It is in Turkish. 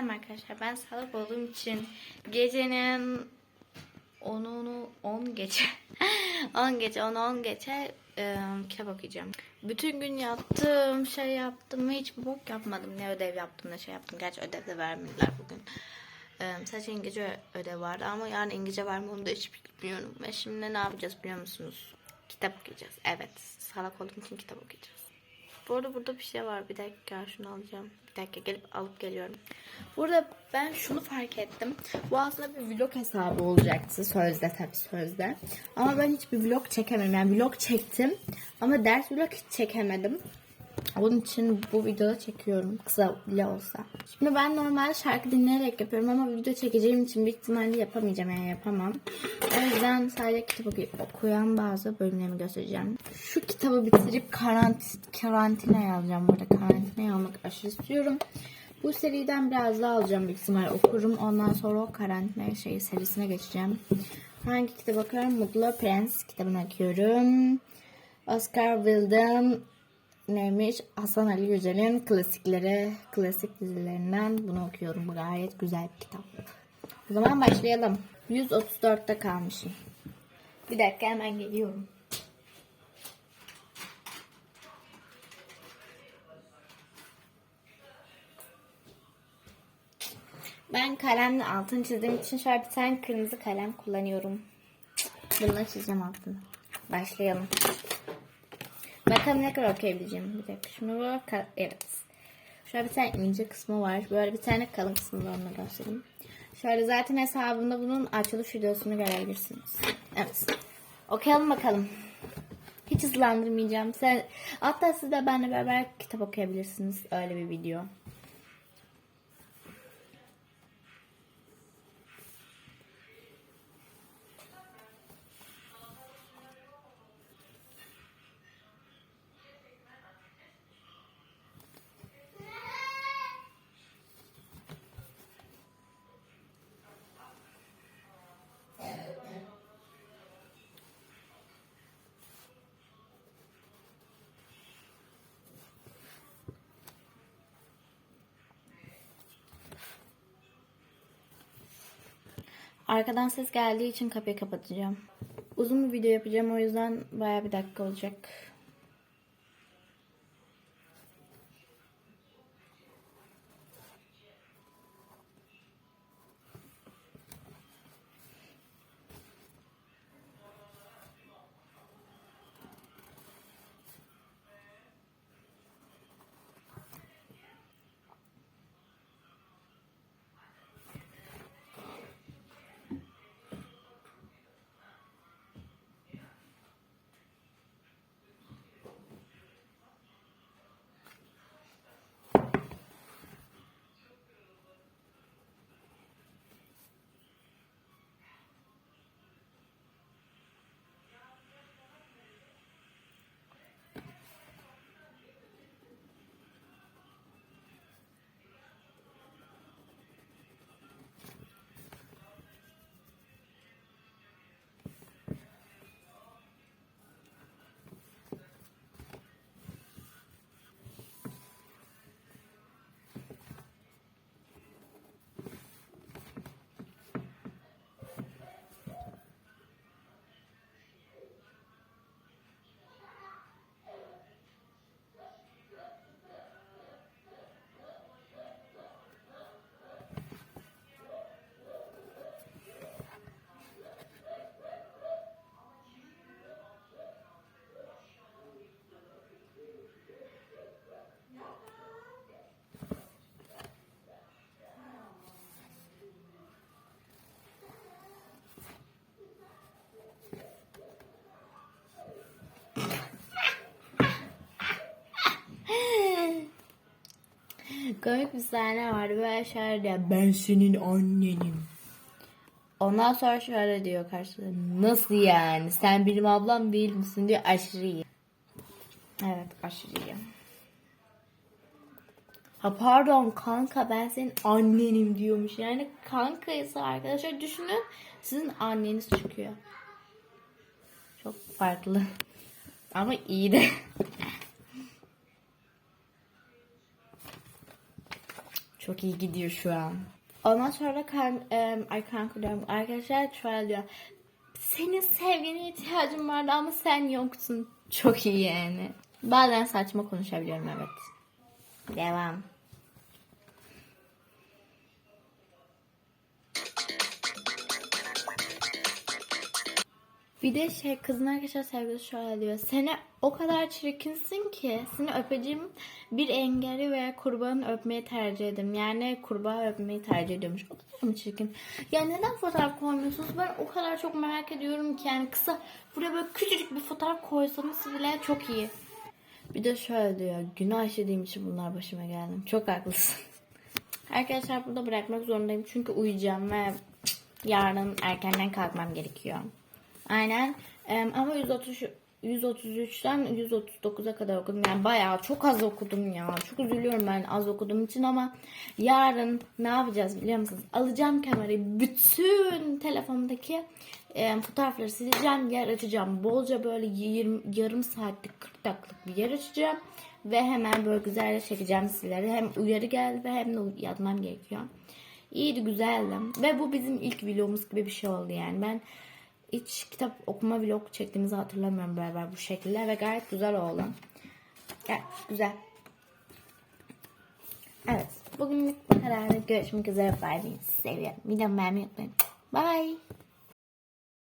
efendim arkadaşlar ben salak olduğum için gecenin 10'unu 10 gece 10 gece 10 10 geçe e, kitap okuyacağım. Bütün gün yattım, şey yaptım, hiç bok yapmadım. Ne ödev yaptım ne şey yaptım. Gerçi ödev de vermediler bugün. Sadece İngilizce ödev vardı ama yarın İngilizce var mı onu da hiç bilmiyorum. Ve şimdi ne yapacağız biliyor musunuz? Kitap okuyacağız. Evet, salak olduğum için kitap okuyacağız. Bu arada burada bir şey var. Bir dakika şunu alacağım. Bir dakika gelip alıp geliyorum. Burada ben şunu fark ettim. Bu aslında bir vlog hesabı olacaktı. Sözde tabii sözde. Ama ben hiçbir vlog çekemedim. Yani vlog çektim. Ama ders vlog hiç çekemedim. Onun için bu videoda çekiyorum. Kısa bile olsa. Şimdi ben normal şarkı dinleyerek yapıyorum ama video çekeceğim için büyük ihtimalle yapamayacağım yani yapamam. O yüzden sadece kitap oku- okuyan bazı bölümlerimi göstereceğim. Şu kitabı bitirip karant karantinaya alacağım burada. Karantinaya almak aşırı istiyorum. Bu seriden biraz daha alacağım büyük ihtimalle okurum. Ondan sonra o karantina şey serisine geçeceğim. Hangi kitap okuyorum? Mutlu Prens kitabını okuyorum. Oscar Wilde'ın neymiş? Hasan Ali Yücel'in klasikleri, klasik dizilerinden bunu okuyorum. Bu gayet güzel bir kitap. O zaman başlayalım. 134'te kalmışım. Bir dakika hemen geliyorum. Ben kalemle altını çizdiğim için şöyle bir tane kırmızı kalem kullanıyorum. Bununla çizeceğim altını. Başlayalım. Bakalım ne kadar okuyabileceğim. Bir dakika şunu bak. Evet. Şöyle bir tane ince kısmı var. Böyle bir tane kalın kısmı da onu göstereyim. Şöyle zaten hesabımda bunun açılış videosunu görebilirsiniz. Evet. Okuyalım bakalım. Hiç hızlandırmayacağım. Sen, hatta siz de benimle beraber kitap okuyabilirsiniz. Öyle bir video. Arkadan ses geldiği için kapıyı kapatacağım. Uzun bir video yapacağım o yüzden baya bir dakika olacak. Komik bir sahne vardı böyle şöyle diyor, ben senin annenim. Ondan sonra şöyle diyor karşısında nasıl yani sen benim ablam değil misin diyor aşırı iyi. Evet aşırı iyi. Ha pardon kanka ben senin annenim diyormuş. Yani kankaysa arkadaşlar düşünün sizin anneniz çıkıyor. Çok farklı. Ama iyi de. Çok iyi gidiyor şu an. Ondan sonra kan, ay kanka. Arkadaşlar şöyle diyor. Senin sevgine ihtiyacım vardı ama sen yoksun. Çok iyi yani. Bazen saçma konuşabiliyorum evet. Devam. Bir de şey kızın arkadaşlar sevgilisi şöyle diyor. Seni o kadar çirkinsin ki seni öpeceğim bir engeli veya kurbanı öpmeyi tercih ederim. Yani kurbağa öpmeyi tercih ediyormuş. O kadar mı çirkin? Ya neden fotoğraf koymuyorsunuz? Ben o kadar çok merak ediyorum ki yani kısa buraya böyle küçücük bir fotoğraf koysanız bile çok iyi. Bir de şöyle diyor. Günah işlediğim için bunlar başıma geldi. Çok haklısın. Arkadaşlar burada bırakmak zorundayım. Çünkü uyuyacağım ve yarın erkenden kalkmam gerekiyor. Aynen. Em, ama 130 133'ten 139'a kadar okudum. Yani bayağı çok az okudum ya. Çok üzülüyorum ben az okuduğum için ama yarın ne yapacağız biliyor musunuz? Alacağım kamerayı. Bütün telefonumdaki em, fotoğrafları sileceğim. Yer açacağım. Bolca böyle 20, yarım saatlik 40 dakikalık bir yer açacağım. Ve hemen böyle güzel çekeceğim sizlere. Hem uyarı geldi ve hem de yatmam gerekiyor. İyiydi güzeldi. Ve bu bizim ilk vlogumuz gibi bir şey oldu yani. Ben hiç kitap okuma vlog çektiğimizi hatırlamıyorum beraber bu şekilde ve gayet güzel oldu. Gayet güzel. Evet. Bugünlük bu kadar. Görüşmek üzere. Bye. Seviyorum. Videomu beğenmeyi unutmayın. Bye.